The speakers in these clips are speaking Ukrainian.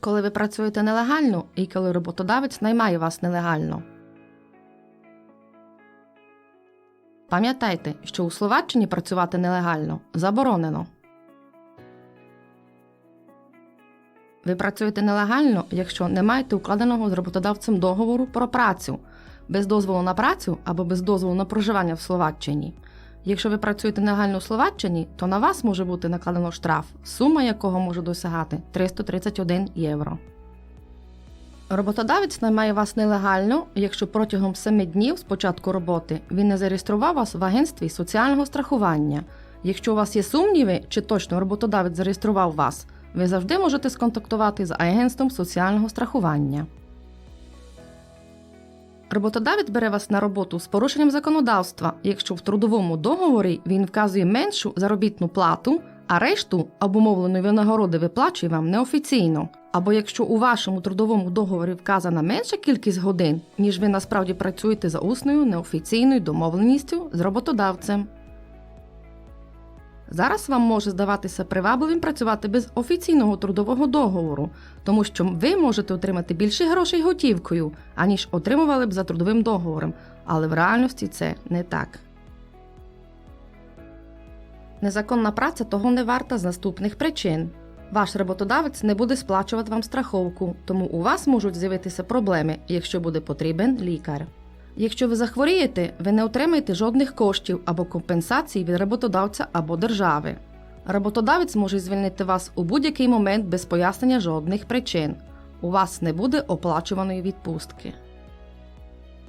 коли ви працюєте нелегально і коли роботодавець наймає вас нелегально. Пам'ятайте, що у Словаччині працювати нелегально заборонено. Ви працюєте нелегально, якщо не маєте укладеного з роботодавцем договору про працю, без дозволу на працю або без дозволу на проживання в Словаччині. Якщо ви працюєте нелегально у Словаччині, то на вас може бути накладено штраф, сума якого може досягати 331 євро. Роботодавець наймає вас нелегально, якщо протягом 7 днів з початку роботи він не зареєстрував вас в агентстві соціального страхування. Якщо у вас є сумніви, чи точно роботодавець зареєстрував вас, ви завжди можете сконтактувати з агентством соціального страхування. Роботодавець бере вас на роботу з порушенням законодавства, якщо в трудовому договорі він вказує меншу заробітну плату, а решту обумовленої винагороди виплачує вам неофіційно. Або якщо у вашому трудовому договорі вказана менша кількість годин, ніж ви насправді працюєте за усною неофіційною домовленістю з роботодавцем. Зараз вам може здаватися привабливим працювати без офіційного трудового договору, тому що ви можете отримати більше грошей готівкою, аніж отримували б за трудовим договором, але в реальності це не так. Незаконна праця того не варта з наступних причин. Ваш роботодавець не буде сплачувати вам страховку, тому у вас можуть з'явитися проблеми, якщо буде потрібен лікар. Якщо ви захворієте, ви не отримаєте жодних коштів або компенсацій від роботодавця або держави. Роботодавець може звільнити вас у будь-який момент без пояснення жодних причин. У вас не буде оплачуваної відпустки.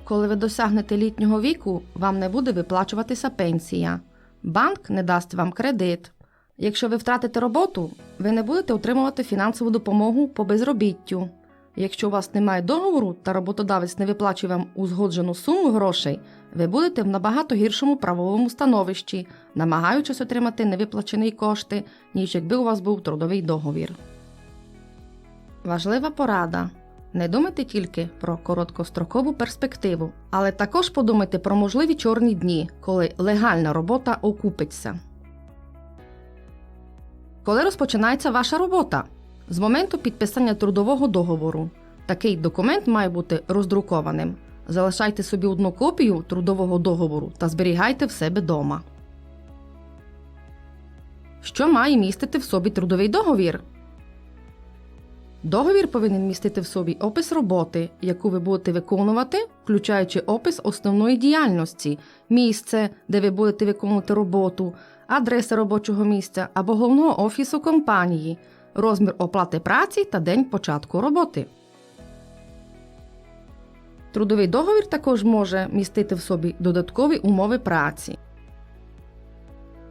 Коли ви досягнете літнього віку, вам не буде виплачуватися пенсія. Банк не дасть вам кредит. Якщо ви втратите роботу, ви не будете отримувати фінансову допомогу по безробіттю. Якщо у вас немає договору та роботодавець не виплачує вам узгоджену суму грошей, ви будете в набагато гіршому правовому становищі, намагаючись отримати невиплачені кошти, ніж якби у вас був трудовий договір. Важлива порада. Не думайте тільки про короткострокову перспективу, але також подумайте про можливі чорні дні, коли легальна робота окупиться. Коли розпочинається ваша робота? З моменту підписання трудового договору. Такий документ має бути роздрукованим. Залишайте собі одну копію трудового договору та зберігайте в себе дома. Що має містити в собі трудовий договір? Договір повинен містити в собі опис роботи, яку ви будете виконувати, включаючи опис основної діяльності, місце, де ви будете виконувати роботу, адреса робочого місця або головного офісу компанії, розмір оплати праці та день початку роботи. Трудовий договір також може містити в собі додаткові умови праці.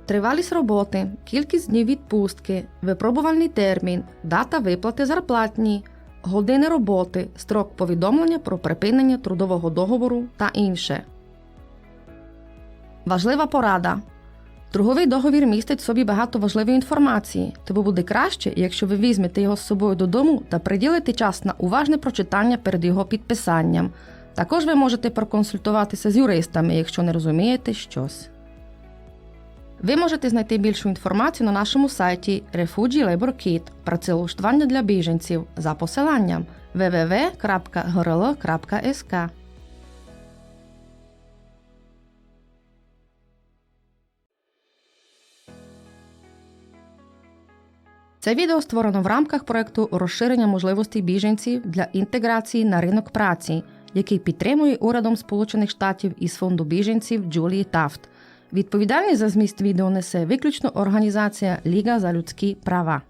Тривалість роботи, кількість днів відпустки, випробувальний термін, дата виплати зарплатні, години роботи, строк повідомлення про припинення трудового договору та інше. Важлива порада. Торговий договір містить в собі багато важливої інформації, тому буде краще, якщо ви візьмете його з собою додому та приділите час на уважне прочитання перед його підписанням. Також ви можете проконсультуватися з юристами, якщо не розумієте щось. Ви можете знайти більшу інформацію на нашому сайті Refugee Labor Kit працевлаштування для біженців за посиланням www.gorelo.sk. Це відео створено в рамках проекту розширення можливостей біженців для інтеграції на ринок праці, який підтримує урядом Сполучених Штатів із фонду біженців Джулії Тафт. Відповідальність за зміст відео несе виключно організація Ліга за людські права.